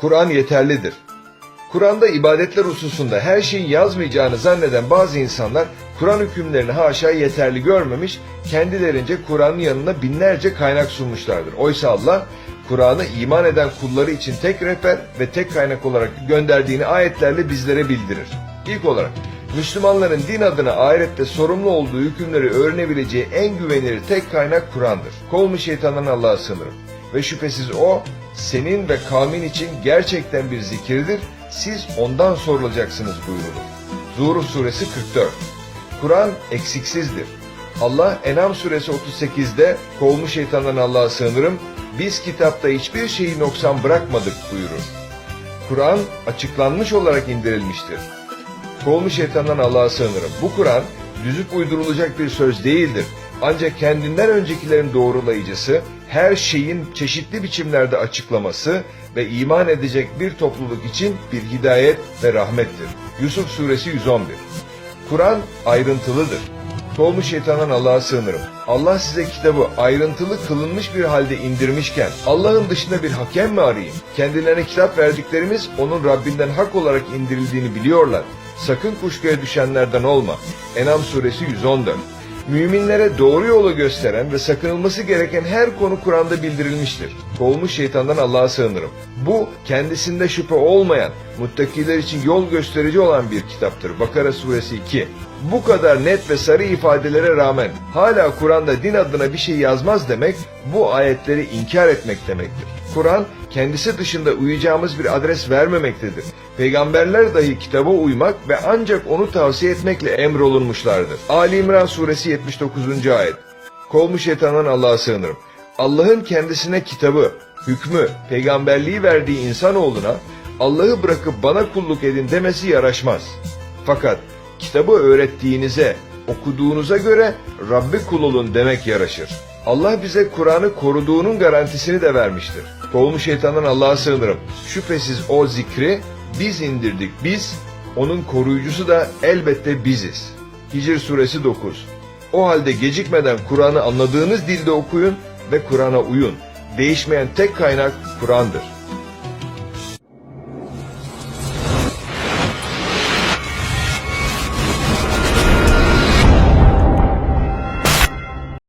Kur'an yeterlidir. Kur'an'da ibadetler hususunda her şeyin yazmayacağını zanneden bazı insanlar Kur'an hükümlerini haşa yeterli görmemiş, kendilerince Kur'an'ın yanına binlerce kaynak sunmuşlardır. Oysa Allah Kur'an'ı iman eden kulları için tek rehber ve tek kaynak olarak gönderdiğini ayetlerle bizlere bildirir. İlk olarak Müslümanların din adına ahirette sorumlu olduğu hükümleri öğrenebileceği en güvenilir tek kaynak Kur'an'dır. Kol mu şeytandan Allah'a sığınırım. Ve şüphesiz o senin ve kavmin için gerçekten bir zikirdir. Siz ondan sorulacaksınız buyurulur. Zuhruf suresi 44. Kur'an eksiksizdir. Allah Enam suresi 38'de kovmuş şeytandan Allah'a sığınırım. Biz kitapta hiçbir şeyi noksan bırakmadık buyurur. Kur'an açıklanmış olarak indirilmiştir. Kovmuş şeytandan Allah'a sığınırım. Bu Kur'an düzüp uydurulacak bir söz değildir. Ancak kendinden öncekilerin doğrulayıcısı, her şeyin çeşitli biçimlerde açıklaması ve iman edecek bir topluluk için bir hidayet ve rahmettir. Yusuf suresi 111 Kur'an ayrıntılıdır. Kovmuş şeytandan Allah'a sığınırım. Allah size kitabı ayrıntılı kılınmış bir halde indirmişken Allah'ın dışında bir hakem mi arayayım? Kendilerine kitap verdiklerimiz onun Rabbinden hak olarak indirildiğini biliyorlar. Sakın kuşkuya düşenlerden olma. Enam suresi 114 Müminlere doğru yolu gösteren ve sakınılması gereken her konu Kur'an'da bildirilmiştir. Kovmuş şeytandan Allah'a sığınırım. Bu kendisinde şüphe olmayan, muttakiler için yol gösterici olan bir kitaptır. Bakara suresi 2. Bu kadar net ve sarı ifadelere rağmen hala Kur'an'da din adına bir şey yazmaz demek, bu ayetleri inkar etmek demektir. Kur'an kendisi dışında uyacağımız bir adres vermemektedir. Peygamberler dahi kitaba uymak ve ancak onu tavsiye etmekle emrolunmuşlardır. Ali İmran suresi 79. ayet. Kovmuş şeytandan Allah'a sığınırım. Allah'ın kendisine kitabı, hükmü, peygamberliği verdiği insanoğluna Allah'ı bırakıp bana kulluk edin demesi yaraşmaz. Fakat kitabı öğrettiğinize, okuduğunuza göre Rabbi kul olun demek yaraşır. Allah bize Kur'an'ı koruduğunun garantisini de vermiştir. Kovmuş şeytandan Allah'a sığınırım. Şüphesiz o zikri biz indirdik biz, onun koruyucusu da elbette biziz. Hicr suresi 9 O halde gecikmeden Kur'an'ı anladığınız dilde okuyun ve Kur'an'a uyun. Değişmeyen tek kaynak Kur'an'dır.